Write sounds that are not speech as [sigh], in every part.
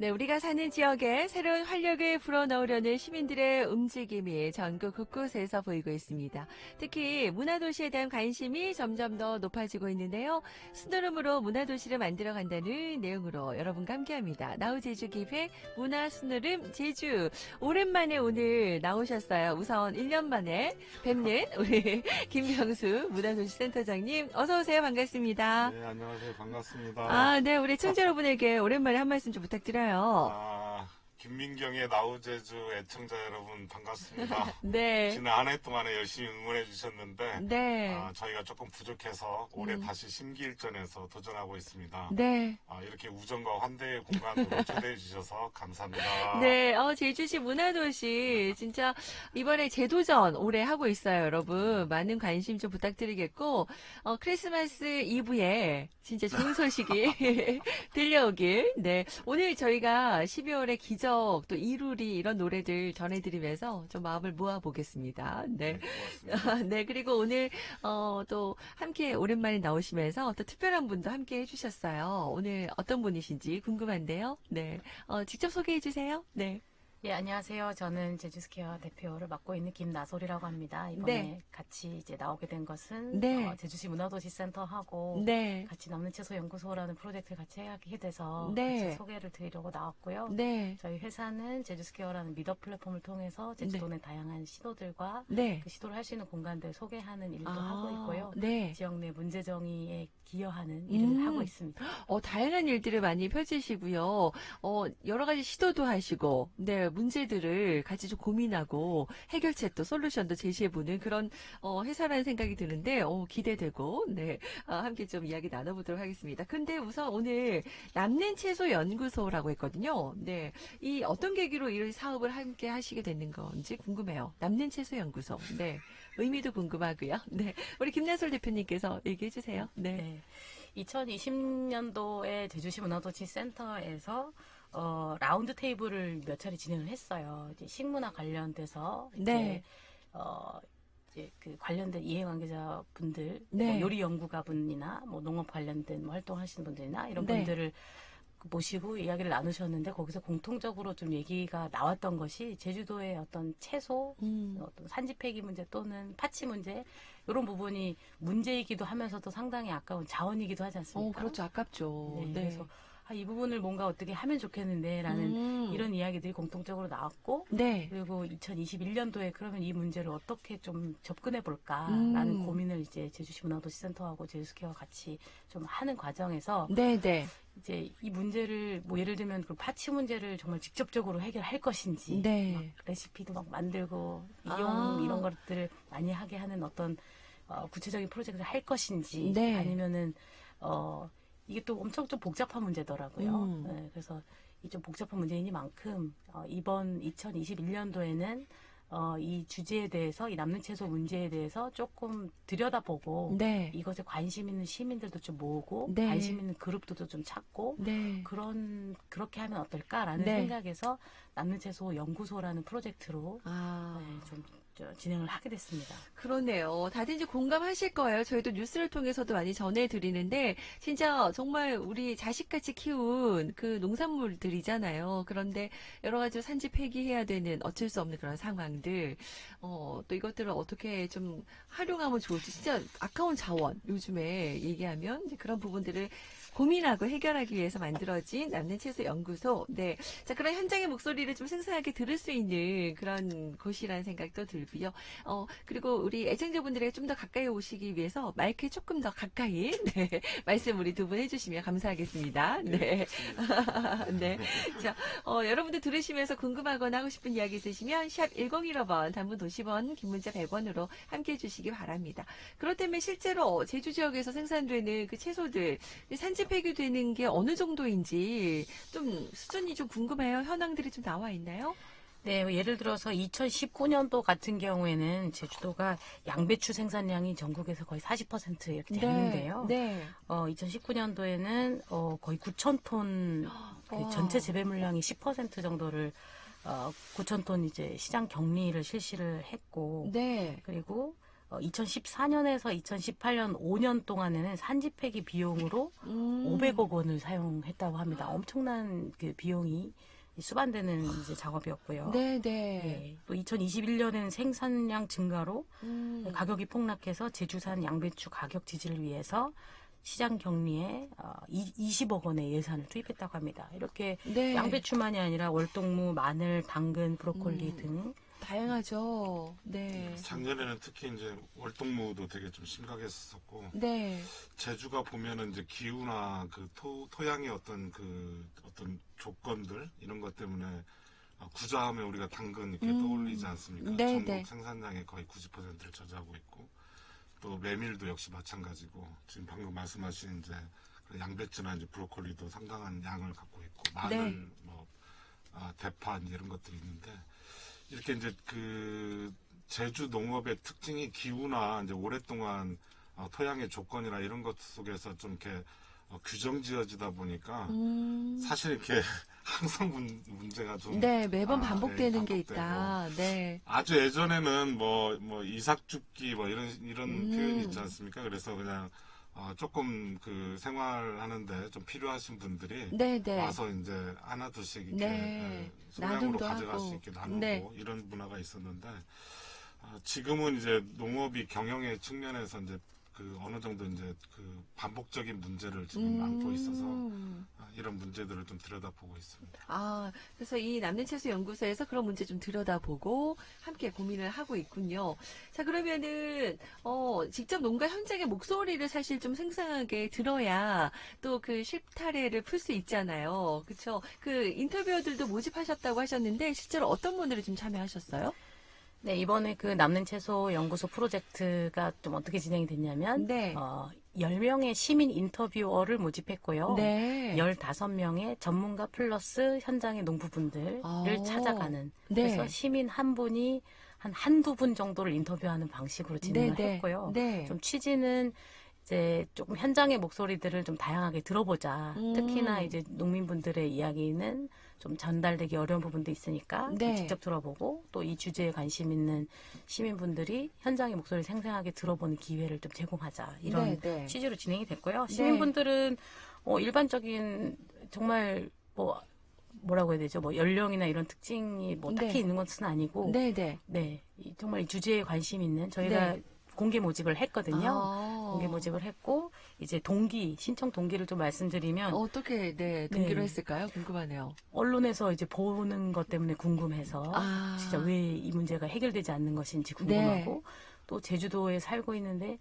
네, 우리가 사는 지역에 새로운 활력을 불어넣으려는 시민들의 움직임이 전국 곳곳에서 보이고 있습니다. 특히 문화도시에 대한 관심이 점점 더 높아지고 있는데요. 순으름으로 문화도시를 만들어 간다는 내용으로 여러분과 함께합니다. 나우제주 기획 문화순으름 제주. 오랜만에 오늘 나오셨어요. 우선 1년 만에 뵙는 [laughs] 우리 김병수 문화도시 센터장님. 어서 오세요. 반갑습니다. 네, 안녕하세요. 반갑습니다. 아, 네. 우리 청자 여러분에게 오랜만에 한 말씀 좀 부탁드려요. 아, 김민경의 나우제주 애청자 여러분 반갑습니다. [laughs] 네. 지난 한 해 동안에 열심히 응원해 주셨는데 네. 아, 저희가 조금 부족해서 올해 음. 다시 심기일전에서 도전하고 있습니다. 네. 아, 이렇게 우정과 환대의 공간으로 [laughs] 초대해 주셔서 감사합니다. 네, 어, 제주시 문화도시, 진짜, 이번에 재도전 올해 하고 있어요, 여러분. 많은 관심 좀 부탁드리겠고, 어, 크리스마스 이브에 진짜 좋은 소식이 [laughs] 들려오길, 네. 오늘 저희가 12월의 기적, 또 이루리, 이런 노래들 전해드리면서 좀 마음을 모아보겠습니다. 네, 네. [laughs] 네, 그리고 오늘, 어, 또, 함께 오랜만에 나오시면서 또 특별한 분도 함께 해주셨어요. 오늘 어떤 분이신지 궁금한데요. 네. 어, 직접 소개해 주세요. 네. 예, 안녕하세요. 저는 제주스케어 대표를 맡고 있는 김나솔이라고 합니다. 이번에 네. 같이 이제 나오게 된 것은 네. 어, 제주시 문화도시센터하고 네. 같이 남는 채소 연구소라는 프로젝트를 같이 하게 돼서 네. 같이 소개를 드리려고 나왔고요. 네. 저희 회사는 제주스케어라는 미더 플랫폼을 통해서 제주도 내 다양한 시도들과 네. 그 시도를 할 수 있는 공간들 소개하는 일도 아, 하고 있고요. 네. 지역 내 문제 정의에 기여하는 일을 음. 하고 있습니다. 어, 다양한 일들을 많이 펼치시고요. 어, 여러 가지 시도도 하시고, 네, 문제들을 같이 좀 고민하고, 해결책도, 솔루션도 제시해보는 그런, 어, 회사라는 생각이 드는데, 어, 기대되고, 네, 아, 함께 좀 이야기 나눠보도록 하겠습니다. 근데 우선 오늘 남는 채소 연구소라고 했거든요. 네, 이 어떤 계기로 이 사업을 함께 하시게 됐는 건지 궁금해요. 남는 채소 연구소. 네, 의미도 궁금하고요. 네, 우리 김나솔 대표님께서 얘기해 주세요. 네. 네. 2020년도에 제주시 문화도시 센터에서 어, 라운드 테이블을 몇 차례 진행을 했어요. 이제 식문화 관련돼서 이제 네. 어, 이제 그 관련된 이해관계자 분들, 네. 뭐 요리 연구가 분이나 뭐 농업 관련된 뭐 활동하시는 분들이나 이런 네. 분들을 모시고 이야기를 나누셨는데 거기서 공통적으로 좀 얘기가 나왔던 것이 제주도의 어떤 채소, 음. 어떤 산지 폐기 문제 또는 파치 문제 이런 부분이 문제이기도 하면서도 상당히 아까운 자원이기도 하지 않습니까? 어, 그렇죠. 아깝죠. 네, 네. 그래서 아, 이 부분을 뭔가 어떻게 하면 좋겠는데라는 음. 이런 이야기들이 공통적으로 나왔고 네. 그리고 2021년도에 그러면 이 문제를 어떻게 좀 접근해 볼까라는 음. 고민을 이제 제주시 문화도시센터하고 제주스케어와 같이 좀 하는 과정에서 네, 네. 이제 이 문제를 뭐 예를 들면 그 파치 문제를 정말 직접적으로 해결할 것인지 네. 막 레시피도 막 만들고 이용 아. 이런 것들을 많이 하게 하는 어떤 어, 구체적인 프로젝트를 할 것인지 네. 아니면은 어 이게 또 엄청 좀 복잡한 문제더라고요. 음. 네, 그래서 이 좀 복잡한 문제이니만큼 어, 이번 2021년도에는 어, 이 주제에 대해서 이 남는 채소 문제에 대해서 조금 들여다보고 네. 이것에 관심 있는 시민들도 좀 모으고 네. 관심 있는 그룹들도 좀 찾고 네. 그런 그렇게 하면 어떨까라는 네. 생각에서 남는 채소 연구소라는 프로젝트로 아. 네, 좀 저, 진행을 하게 됐습니다. 그러네요. 다들 이제 공감하실 거예요. 저희도 뉴스를 통해서도 많이 전해드리는데, 진짜 정말 우리 자식같이 키운 그 농산물들이잖아요. 그런데 여러 가지 산지 폐기해야 되는 어쩔 수 없는 그런 상황들, 어, 또 이것들을 어떻게 좀 활용하면 좋을지, 진짜 아까운 자원, 요즘에 얘기하면 그런 부분들을 고민하고 해결하기 위해서 만들어진 남는 채소 연구소. 네. 자, 그런 현장의 목소리를 좀 생생하게 들을 수 있는 그런 곳이라는 생각도 들고요. 어, 그리고 우리 애청자분들에게 좀 더 가까이 오시기 위해서 마이크에 조금 더 가까이, 네. [laughs] 말씀 우리 두 분 해주시면 감사하겠습니다. [laughs] 네. 네. 자, 어, 여러분들 들으시면서 궁금하거나 하고 싶은 이야기 있으시면 샵 1015번, 단문 50원, 긴 문자 100원으로 함께 해주시기 바랍니다. 그렇다면 실제로 제주 지역에서 생산되는 그 채소들, 산지 폐기되는 게 어느 정도인지 좀 수준이 좀 궁금해요. 현황들이 좀 나와 있나요? 네, 예를 들어서 2019년도 같은 경우에는 제주도가 양배추 생산량이 전국에서 거의 40% 이렇게 되는데요. 네. 어, 2019년도에는 어, 거의 9천 톤그 와. 전체 재배 물량이 10% 정도를 어, 9천 톤 이제 시장 격리를 실시를 했고 네. 그리고 2014년에서 2018년 5년 동안에는 산지 폐기 비용으로 음. 500억 원을 사용했다고 합니다. 엄청난 그 비용이 수반되는 이제 작업이었고요. 네, 네. 예. 또 2021년에는 생산량 증가로 음. 가격이 폭락해서 제주산 양배추 가격 지지를 위해서 시장 격리에 어, 이- 20억 원의 예산을 투입했다고 합니다. 이렇게 네. 양배추만이 아니라 월동무, 마늘, 당근, 브로콜리 음. 등 다양하죠. 네. 작년에는 특히 이제 월동무도 되게 좀 심각했었고 네. 제주가 보면은 이제 기후나 그 토, 토양의 어떤 그 어떤 조건들 이런 것 때문에 어, 구자하면 우리가 당근 이렇게 음. 떠올리지 않습니까? 네, 전국 네. 생산량의 거의 90%를 차지하고 있고 또 메밀도 역시 마찬가지고 지금 방금 말씀하신 이제 그 양배추나 이제 브로콜리도 상당한 양을 갖고 있고 마늘 네. 뭐 아, 대파 이런 것들이 있는데 이렇게 이제 그 제주 농업의 특징이 기후나 이제 오랫동안 어, 토양의 조건이나 이런 것 속에서 좀 이렇게 어, 규정 지어지다 보니까 음. 사실 이렇게 [laughs] 항상 문, 문제가 좀 네, 매번 아, 반복되는 네, 게 있다. 네. 아주 예전에는 뭐, 뭐, 이삭 죽기 뭐 이런, 이런 음. 표현이 있지 않습니까? 그래서 그냥, 어, 조금 그 생활하는데 좀 필요하신 분들이 네, 네. 와서 이제 하나 둘씩 이렇게 네. 예, 소량으로 가져갈 하고. 수 있게 나누고 네. 이런 문화가 있었는데 아, 지금은 이제 농업이 경영의 측면에서 이제 그 어느 정도 이제 그 반복적인 문제를 지금 안고 있어서 음. 아, 이런 문제들을 좀 들여다보고 있습니다. 아, 그래서 이 남는채소 연구소에서 그런 문제 좀 들여다보고 함께 고민을 하고 있군요. 자, 그러면은 어, 직접 농가 현장의 목소리를 사실 좀 생생하게 들어야 또 그 실타래를 풀 수 있잖아요. 그렇죠? 그 인터뷰어들도 모집하셨다고 하셨는데 실제로 어떤 분들이 좀 참여하셨어요? 네, 이번에 그 남는 채소 연구소 프로젝트가 좀 어떻게 진행이 됐냐면 네. 어, 10명의 시민 인터뷰어를 모집했고요. 네. 15명의 전문가 플러스 현장의 농부분들을 아. 찾아가는 네. 그래서 시민 한 분이 한 한두 분 정도를 인터뷰하는 방식으로 진행을 네, 네. 했고요. 네. 좀 취지는 이제 조금 현장의 목소리들을 좀 다양하게 들어보자. 음. 특히나 이제 농민분들의 이야기는 좀 전달되기 어려운 부분도 있으니까 좀 네. 직접 들어보고 또 이 주제에 관심 있는 시민분들이 현장의 목소리를 생생하게 들어보는 기회를 좀 제공하자. 이런 네, 네. 취지로 진행이 됐고요. 시민분들은 어, 일반적인 정말 뭐 뭐라고 해야 되죠? 뭐 연령이나 이런 특징이 뭐 딱히 네. 있는 것은 아니고 네, 네. 네, 이- 정말 이 주제에 관심 있는 저희가 네. 공개 모집을 했거든요. 아. 공개 모집을 했고 이제 동기 신청 동기를 좀 말씀드리면 어떻게 네 동기로 네. 했을까요? 궁금하네요. 언론에서 이제 보는 것 때문에 궁금해서 아. 진짜 왜 이 문제가 해결되지 않는 것인지 궁금하고 또 제주도에 살고 있는데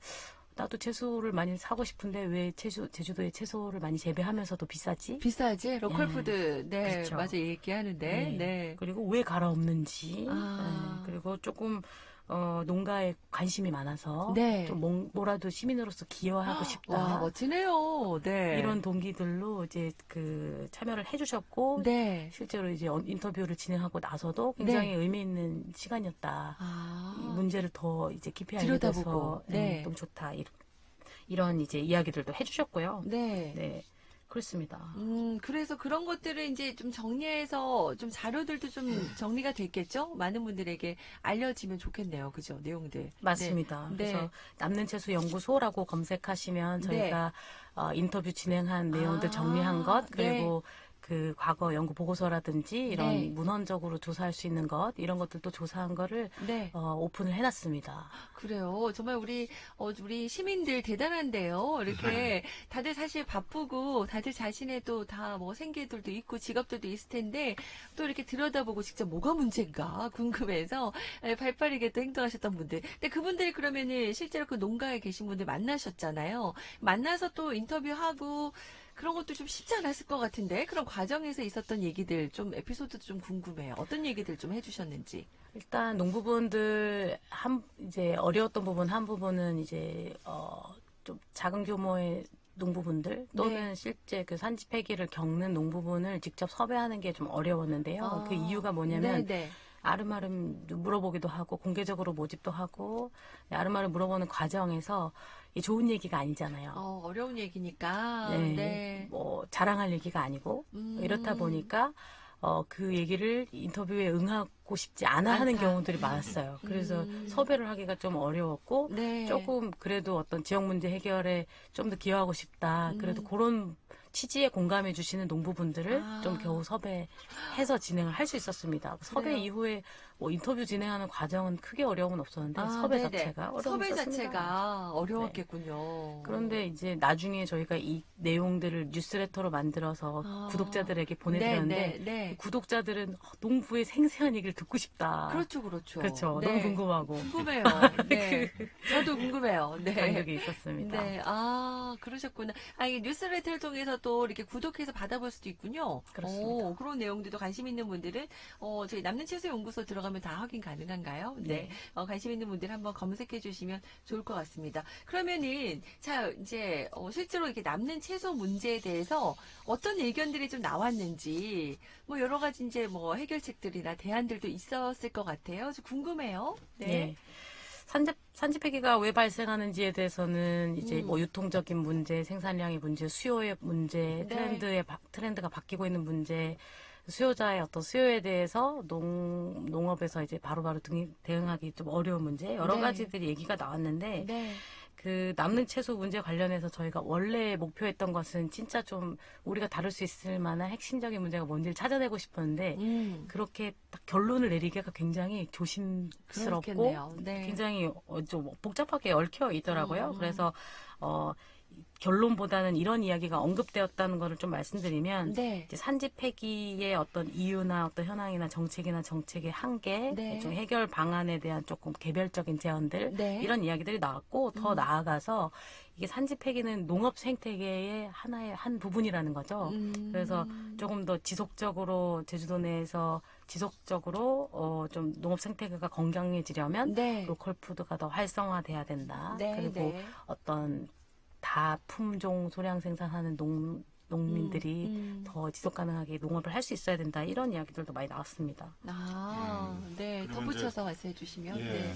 나도 채소를 많이 사고 싶은데 왜 제주, 제주도에 채소를 많이 재배하면서도 비싸지? 비싸지? 로컬 네. 푸드. 네, 그렇죠. 맞아 얘기하는데. 네. 네. 그리고 왜 갈아엎는지 아. 네, 그리고 조금 어, 농가에 관심이 많아서 네. 좀 뭐, 뭐라도 시민으로서 기여하고 싶다. 와, 멋지네요. 네. 이런 동기들로 이제 그 참여를 해주셨고 네. 실제로 이제 어- 인터뷰를 진행하고 나서도 굉장히 네. 의미 있는 시간이었다. 아. 이 문제를 더 이제 깊이 알게 들여다보고, 돼서 네. 네, 너무 좋다. 이런, 이런 이제 이야기들도 해주셨고요. 네. 네, 그렇습니다. 음, 그래서 그런 것들을 이제 좀 정리해서 좀 자료들도 좀 정리가 됐겠죠? 많은 분들에게 알려지면 좋겠네요. 그죠? 내용들. 맞습니다. 네. 그래서 남는 채소 연구소라고 검색하시면 저희가 어, 인터뷰 진행한 내용들 아, 정리한 것 그리고 그 과거 연구 보고서라든지 이런 네. 문헌적으로 조사할 수 있는 것 이런 것들도 조사한 거를 네. 어, 오픈을 해놨습니다. 그래요. 정말 우리, 어, 우리 시민들 대단한데요. 이렇게 [laughs] 다들 사실 바쁘고 다들 자신의 또 다 뭐 생계들도 있고 직업들도 있을 텐데 또 이렇게 들여다보고 직접 뭐가 문제인가 궁금해서 에, 발빠르게 또 행동하셨던 분들. 근데 그분들이 그러면은 실제로 그 농가에 계신 분들 만나셨잖아요. 만나서 또 인터뷰하고 그런 것도 좀 쉽지 않았을 것 같은데 그런 과정에서 있었던 얘기들 좀 에피소드도 좀 궁금해요. 어떤 얘기들 좀 해주셨는지. 일단 농부분들 한 이제 어려웠던 부분 한 부분은 이제 어 좀 작은 규모의 농부분들 또는 네. 실제 그 산지 폐기를 겪는 농부분을 직접 섭외하는 게 좀 어려웠는데요. 아, 그 이유가 뭐냐면 네네. 아름아름 물어보기도 하고 공개적으로 모집도 하고 네, 아름아름 물어보는 과정에서 이 좋은 얘기가 아니잖아요. 어, 어려운 얘기니까. 네. 네. 뭐 자랑할 얘기가 아니고 음. 이렇다 보니까 어, 그 얘기를 인터뷰에 응하고 싶지 않아 하는 않다. 경우들이 많았어요. 그래서 음. 섭외를 하기가 좀 어려웠고 네. 조금 그래도 어떤 지역 문제 해결에 좀 더 기여하고 싶다. 그래도 음. 그런 취지에 공감해 주시는 농부분들을 아. 좀 겨우 섭외해서 진행을 할 수 있었습니다. 섭외 그래요? 이후에 뭐 인터뷰 진행하는 과정은 크게 어려움은 없었는데 아, 섭외 네네. 자체가 어려움이 섭외 있었습니다. 자체가 어려웠겠군요. 그런데 이제 나중에 저희가 이 내용들을 뉴스레터로 만들어서 아. 구독자들에게 보내드렸는데 네, 네, 네. 구독자들은 어, 농부의 생생한 얘기를 듣고 싶다. 그렇죠, 그렇죠. 그렇죠. 네. 너무 궁금하고 궁금해요. [laughs] 네. 저도 궁금해요. 네. 적이 있었습니다. 네, 아, 그러셨구나. 아, 이 뉴스레터를 통해서 또 이렇게 구독해서 받아볼 수도 있군요. 그렇습니다. 오, 그런 내용들도 관심 있는 분들은, 어, 저희 남는 채소 연구소 들어가면 다 확인 가능한가요? 네. 네. 어, 관심 있는 분들 한번 검색해 주시면 좋을 것 같습니다. 그러면은, 자, 이제, 어, 실제로 이렇게 남는 채소 문제에 대해서 어떤 의견들이 좀 나왔는지, 뭐, 여러 가지 이제 뭐, 해결책들이나 대안들도 있었을 것 같아요. 좀 궁금해요. 네. 네. 산재, 산지 폐기가 왜 발생하는지에 대해서는 이제 음. 뭐 유통적인 문제, 생산량의 문제, 수요의 문제, 네. 트렌드의 바- 트렌드가 바뀌고 있는 문제, 수요자의 어떤 수요에 대해서 농 농업에서 이제 바로바로 등- 대응하기 좀 어려운 문제 여러 네. 가지들이 얘기가 나왔는데 네. 그 남는 채소 문제 관련해서 저희가 원래 목표했던 것은 진짜 좀 우리가 다룰 수 있을 만한 핵심적인 문제가 뭔지를 찾아내고 싶었는데 음. 그렇게 딱 결론을 내리기가 굉장히 조심스럽고. 네. 굉장히 어, 좀 복잡하게 얽혀 있더라고요. 음. 그래서 어 결론보다는 이런 이야기가 언급되었다는 것을 좀 말씀드리면 네. 이제 산지 폐기의 어떤 이유나 어떤 현황이나 정책이나 정책의 한계, 네. 좀 해결 방안에 대한 조금 개별적인 제언들 네. 이런 이야기들이 나왔고 더 음. 나아가서 이게 산지 폐기는 농업 생태계의 하나의 한 부분이라는 거죠. 음. 그래서 조금 더 지속적으로 제주도 내에서 지속적으로 어, 좀 농업 생태계가 건강해지려면 네. 로컬 푸드가 더 활성화돼야 된다. 네, 그리고 네. 어떤 다품종 소량 생산하는 농 농민들이 음, 음. 더 지속 가능하게 농업을 할 수 있어야 된다. 이런 이야기들도 많이 나왔습니다. 아, 음. 네. 덧붙여서 말씀해 주시면. 예. 네.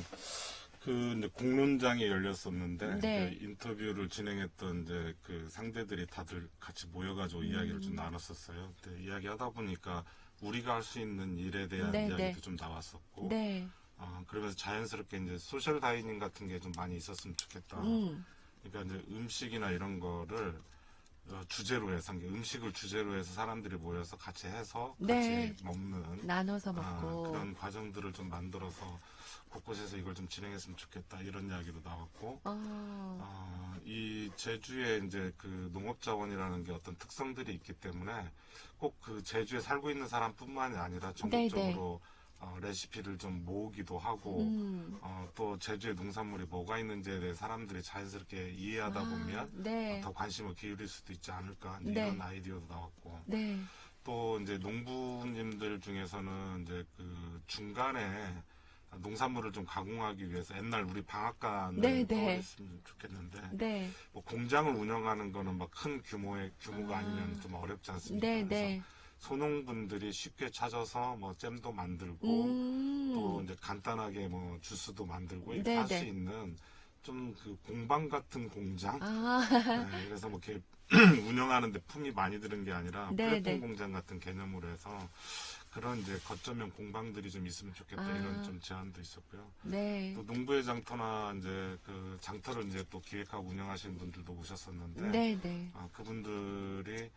그 이제 공론장이 열렸었는데 네. 이제 인터뷰를 진행했던 이제 그 상대들이 다들 같이 모여가지고 음. 이야기를 좀 나눴었어요. 근데 이야기하다 보니까 우리가 할 수 있는 일에 대한 네, 이야기도 네. 좀 나왔었고, 네. 아, 그러면서 자연스럽게 이제 소셜 다이닝 같은 게 좀 많이 있었으면 좋겠다. 음. 그러니까 이제 음식이나 이런 거를 어, 주제로 해서 음식을 주제로 해서 사람들이 모여서 같이 해서 같이 네. 먹는 나눠서 아, 먹고. 그런 과정들을 좀 만들어서 곳곳에서 이걸 좀 진행했으면 좋겠다 이런 이야기도 나왔고 아. 아, 이 제주에 이제 그 농업자원이라는 게 어떤 특성들이 있기 때문에 꼭 그 제주에 살고 있는 사람뿐만이 아니라 전국적으로 어, 레시피를 좀 모으기도 하고 음. 어, 또 제주의 농산물이 뭐가 있는지에 대해 사람들이 자연스럽게 이해하다 아, 보면 네. 어, 더 관심을 기울일 수도 있지 않을까 네. 이런 아이디어도 나왔고 네. 또 이제 농부님들 중에서는 이제 그 중간에 농산물을 좀 가공하기 위해서 옛날 우리 방앗간을 네, 네. 떠올렸으면 좋겠는데 네. 뭐 공장을 운영하는 거는 막 큰 규모의 규모가 아. 아. 니면좀 어렵지 않습니까? 네, 그래서 네. 소농분들이 쉽게 찾아서 뭐 잼도 만들고 음. 또 이제 간단하게 뭐 주스도 만들고 이렇게 네, 할수 네. 있는 좀 그 공방 같은 공장 아. 네, 그래서 뭐 이렇게 [clears throat] 운영하는데 품이 많이 드는 게 아니라 네, 플랫폼 네. 공장 같은 개념으로 해서 그런 이제 거점형 공방들이 좀 있으면 좋겠다 아. 이런 좀 제안도 있었고요. 네. 또 농부의 장터나 이제 그 장터를 이제 또 기획하고 운영하시는 분들도 오셨었는데 네, 네. 아, 그분들이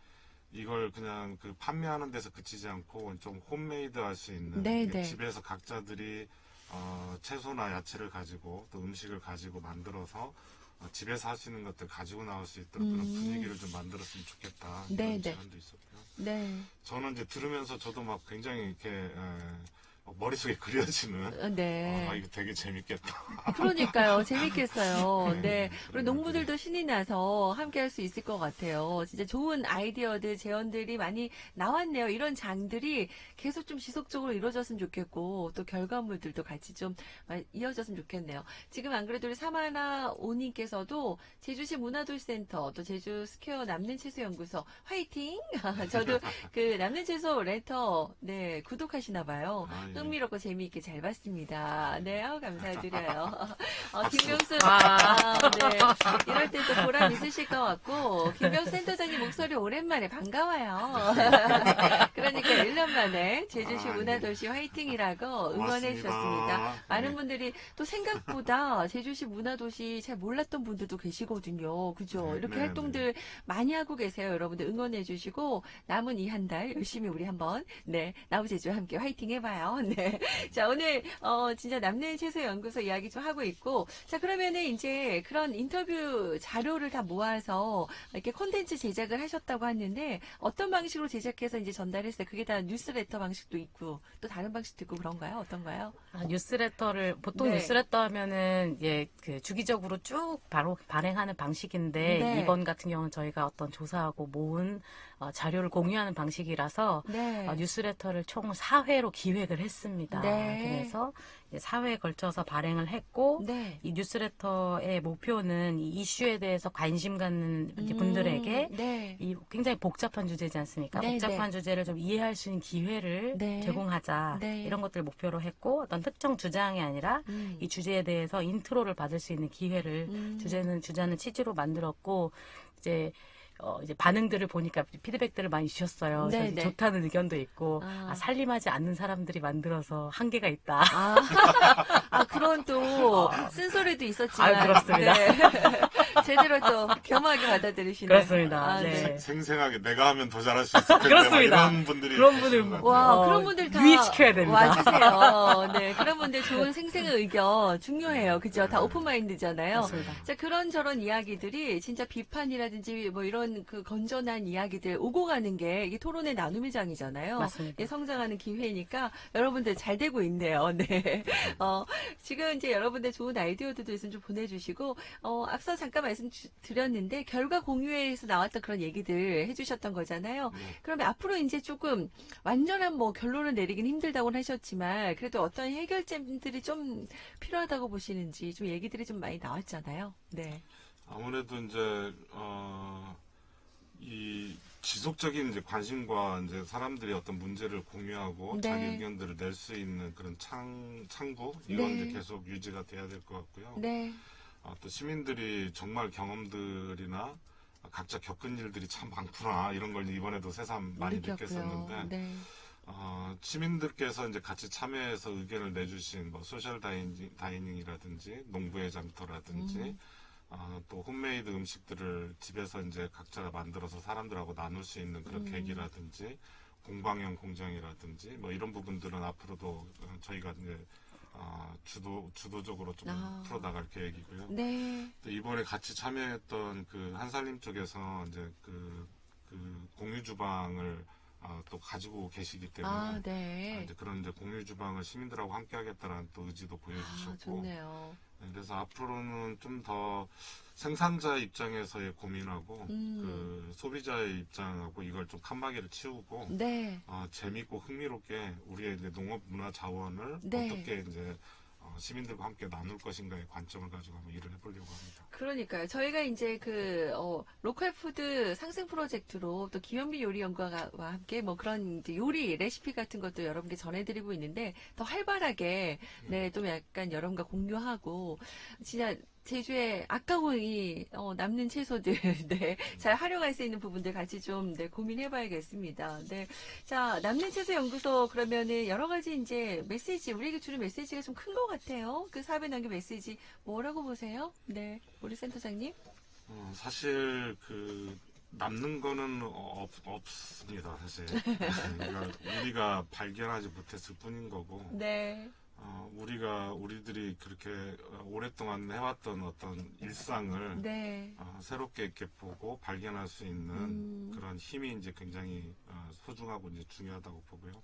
이걸 그냥 그 판매하는 데서 그치지 않고 좀 홈메이드 할 수 있는 네, 이게 네. 집에서 각자들이 어, 채소나 야채를 가지고 또 음식을 가지고 만들어서 어, 집에서 있는 것들 가지고 나올 수 있도록 그런 음. 분위기를 좀 만들었으면 좋겠다 네, 이런 네. 제안도 있었고요. 네. 저는 이제 들으면서 저도 막 굉장히 이렇게 에, 막 머릿속에 그려지는 어, 네. 아 이거 되게 재밌겠다. 그러니까요. [laughs] 재밌겠어요. 네. 네. 우리 농부들도 신이 나서 함께 할 수 있을 것 같아요. 진짜 좋은 아이디어들, 제언들이 많이 나왔네요. 이런 장들이 계속 좀 지속적으로 이루어졌으면 좋겠고, 또 결과물들도 같이 좀 이어졌으면 좋겠네요. 지금 안 그래도 우리 사마나 오님께서도 제주시 문화도시센터, 또 제주 스퀘어 남는 채소 연구소, 화이팅! [laughs] 저도 그 남는 채소 레터, 네, 구독하시나 봐요. 아, 예. 흥미롭고 재미있게 잘 봤습니다. 네, 아우, 감사드려요. [laughs] 어, 김명수, 아. 아, 네. 이럴 때 또 보람 있으실 것 같고, 김명수 센터장님 목소리 오랜만에 반가워요. [laughs] 그러니까 1년 만에 제주시 아, 네. 문화도시 화이팅이라고 응원해. 주셨습니다. 많은 네. 분들이 또 생각보다 제주시 문화도시 잘 몰랐던 분들도 계시거든요. 그죠? 네, 이렇게 네, 활동들 많이 하고 계세요. 여러분들 응원해 주시고 남은 이 한 달 열심히 우리 한번 네 나우제주와 함께 화이팅 해봐요. [laughs] 네. 자 오늘 어 진짜 남는 채소 연구소 이야기 좀 하고 있고 자 그러면은 이제 그런 인터뷰 자료를 다 모아서 이렇게 콘텐츠 제작을 하셨다고 하는데 어떤 방식으로 제작해서 이제 전달했어요? 그게 다 뉴스레터 방식도 있고 또 다른 방식도 있고 그런가요? 어떤가요? 아, 뉴스레터를 보통 네. 뉴스레터 하면은 예, 그 주기적으로 쭉 바로 발행하는 방식인데 네. 이번 같은 경우는 저희가 어떤 조사하고 모은 어, 자료를 공유하는 방식이라서 네. 어, 뉴스레터를 총 4회로 기획을 했 습니다. 네. 그래서 4회에 걸쳐서 발행을 했고 네. 이 뉴스레터의 목표는 이 이슈에 대해서 관심 갖는 음, 분들에게 네. 이 굉장히 복잡한 주제지 않습니까? 네, 복잡한 주제를 좀 이해할 수 있는 기회를 네. 제공하자 네. 이런 것들을 목표로 했고 어떤 특정 주장이 아니라 음. 이 주제에 대해서 인트로를 받을 수 있는 기회를 음. 주제는 주자는 취지로 만들었고 이제 어 이제 반응들을 보니까 피드백들을 많이 주셨어요. 네, 네. 좋다는 의견도 있고 아. 아, 살림하지 않는 사람들이 만들어서 한계가 있다. 아, [laughs] 아, 그런 또 쓴소리도 있었지만. 아유, 그렇습니다. 네. 제대로 또 겸하게 받아들이시네요. 그렇습니다. 아, 네. 생생하게 내가 하면 더 잘할 수 있을 텐데 그렇습니다. 막 이런 분들이 그런 계시는 분들 것 같아요. 와, 어, 그런 분들 다 유입시켜야 됩니다. 와주세요. [laughs] 네, 그런 분들 좋은 생생한 의견 중요해요. 그죠? 다 오픈마인드잖아요. 맞습니다. 자, 그런 저런 이야기들이 진짜 비판이라든지 뭐 이런 그 건전한 이야기들 오고 가는 게 이게 토론의 나눔의 장이잖아요. 맞습니다. 예, 성장하는 기회니까 여러분들 잘 되고 있네요. [laughs] 네. 어, 지금 이제 여러분들 좋은 아이디어들도 있으면 좀 보내주시고, 어, 앞서 잠깐 말씀드렸는데, 결과 공유회에서 나왔던 그런 얘기들 해주셨던 거잖아요. 네. 그러면 앞으로 이제 조금 완전한 뭐 결론을 내리긴 힘들다고는 하셨지만, 그래도 어떤 해결점들이 좀 필요하다고 보시는지 좀 얘기들이 좀 많이 나왔잖아요. 네. 아무래도 이제 어, 이 지속적인 이제 관심과 이제 사람들이 어떤 문제를 공유하고 네. 자기 의견들을 낼 수 있는 그런 창 창구 이건 네. 이제 계속 유지가 돼야 될 것 같고요. 네. 아, 또 시민들이 정말 경험들이나 각자 겪은 일들이 참 많구나 이런 걸 이번에도 새삼 많이. 느꼈었는데 네. 어, 시민들께서 이제 같이 참여해서 의견을 내주신 뭐 소셜 다이닝, 다이닝이라든지 농부의 장터라든지 음. 어, 또 홈메이드 음식들을 집에서 이제 각자가 만들어서 사람들하고 나눌 수 있는 그런 음. 계기라든지 공방형 공장이라든지 뭐 이런 부분들은 앞으로도 어, 저희가 이제 어, 주도 주도적으로 좀 아. 풀어나갈 계획이고요. 네. 또 이번에 같이 참여했던 그 한살림 쪽에서 이제 그, 그 공유 주방을 아, 또 가지고 계시기 때문에 아, 아, 네. 이제 그런 이제 공유 주방을 시민들하고 함께 하겠다는 또 의지도 아, 보여주셨고 좋네요. 네, 그래서 앞으로는 좀 더 생산자 입장에서 의 고민하고 음. 그 소비자의 입장하고 이걸 좀 칸막이를 치우고 네. 어, 재밌고 흥미롭게 우리의 이제 농업 문화 자원을 네. 어떻게 이제 어, 시민들과 함께 나눌 것인가의 관점을 가지고 한번 일을 해보려고 합니다. 그러니까요. 저희가 이제 그, 어, 로컬 푸드 상생 프로젝트로 또 김현미 요리 연구가와 함께 뭐 그런 요리 레시피 같은 것도 여러분께 전해드리고 있는데 더 활발하게, 네, 또 약간 여러분과 공유하고, 진짜 제주의 아까운 이, 어, 남는 채소들, [laughs] 네, 잘 활용할 수 있는 부분들 같이 좀, 네, 고민해봐야겠습니다. 네. 자, 남는 채소 연구소 그러면은 여러 가지 이제 메시지, 우리에게 주는 메시지가 좀 큰 것 같아요. 그 사업에 남긴 메시지 뭐라고 보세요? 네, 우리 센터장님. 어, 사실 그 남는 거는 없, 없습니다. 사실 [laughs] 그러니까 우리가 발견하지 못했을 뿐인 거고 네, 어, 우리가 우리들이 그렇게 어, 오랫동안 해왔던 어떤 일상을 네, 어, 새롭게 이렇게 보고 발견할 수 있는 음. 그런 힘이 이제 굉장히 어, 소중하고 이제 중요하다고 보고요.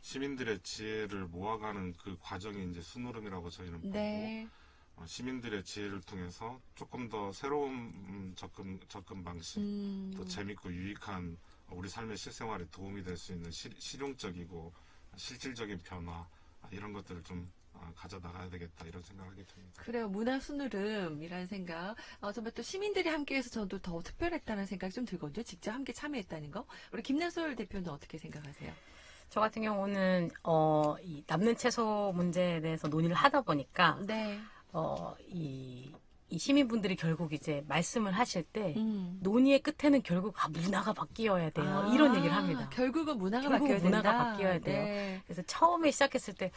시민들의 지혜를 모아가는 그 과정이 이제 순으름이라고 저희는 보고 네, 어, 시민들의 지혜를 통해서 조금 더 새로운 음, 접근 접근 방식, 음, 또 재밌고 유익한 어, 우리 삶의 실생활에 도움이 될 수 있는 실, 실용적이고 실질적인 변화 아, 이런 것들을 좀 어, 가져 나가야 되겠다 이런 생각하게 됩니다. 그래요. 문화 순으름이라는 생각. 어, 정말 또 시민들이 함께해서 저도 더 특별했다는 생각이 좀 들거든요. 직접 함께 참여했다는 거. 우리 김나솔 대표는 어떻게 생각하세요? 저 같은 경우는 어, 이 남는 채소 문제에 대해서 논의를 하다 보니까 네. 어, 이, 이 시민분들이 결국 이제 말씀을 하실 때 음. 논의의 끝에는 결국 아, 문화가 바뀌어야 돼요. 아, 이런 얘기를 합니다. 결국은 문화가 결국은 바뀌어야 문화가 된다. 바뀌어야 돼요. 네. 그래서 처음에 시작했을 때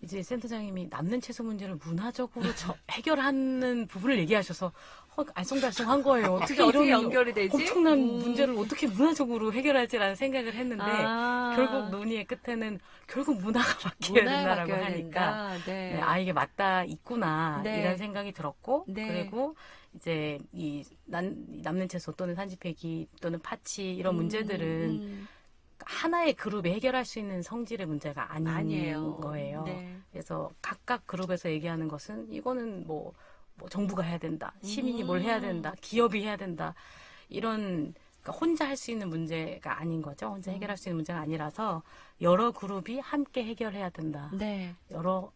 이제 센터장님이 남는 채소 문제를 문화적으로 저- [laughs] 해결하는 부분을 얘기하셔서 어, 알쏭달쏭한 거예요. 어떻게 그게 어떻게 이런 연결이 되지? 엄청난 음. 문제를 어떻게 문화적으로 해결할지라는 생각을 했는데 아. 결국 논의의 끝에는 결국 문화가 [laughs] 바뀌어야 된다라고 하니까. 네. 네, 아 이게 맞다 있구나 네. 이런 생각이 들었고 네. 그리고 이제 이 난, 남는 채소 또는 산지폐기 또는 파치 이런 음, 문제들은 음. 하나의 그룹이 해결할 수 있는 성질의 문제가 아닌 아니에요. 거예요. 네. 그래서 각각 그룹에서 얘기하는 것은 이거는 뭐, 뭐 정부가 해야 된다, 시민이 뭘 해야 음. 된다, 기업이 해야 된다 이런 그러니까 혼자 할 수 있는 문제가 아닌 거죠. 혼자 해결할 수 있는 문제가 아니라서 여러 그룹이 함께 해결해야 된다. 네. 여러 문-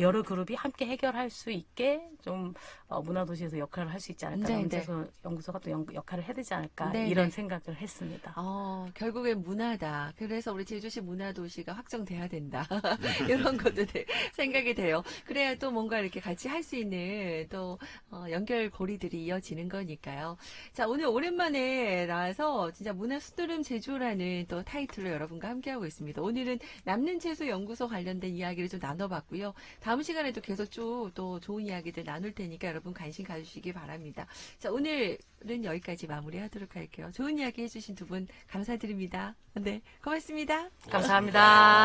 여러 그룹이 함께 해결할 수 있게 좀 어, 문화도시에서 역할을 할 수 있지 않을까. 네, 남재소 연구소가 또 연- 역할을 해야 되지 않을까. 네, 이런 네. 생각을 했습니다. 어, 결국엔 문화다. 그래서 우리 제주시 문화도시가 확정돼야 된다. [laughs] 이런 것도 돼- 생각이 돼요. 그래야 또 뭔가 이렇게 같이 할 수 있는 또 어, 연결고리들이 이어지는 거니까요. 자, 오늘 오랜만에 나와서 진짜 문화 수두름 제주라는 또 타이틀로 여러분과 함께하고 있습니다. 오늘은 남는 채소 연구소 관련된 이야기를 좀 나눠봤고요. 다음 시간에도 계속 쭉 또 좋은 이야기들 나눌 테니까 여러분 관심 가주시기 바랍니다. 자, 오늘은 여기까지 마무리하도록 할게요. 좋은 이야기 해주신 두 분 감사드립니다. 네, 고맙습니다. 감사합니다.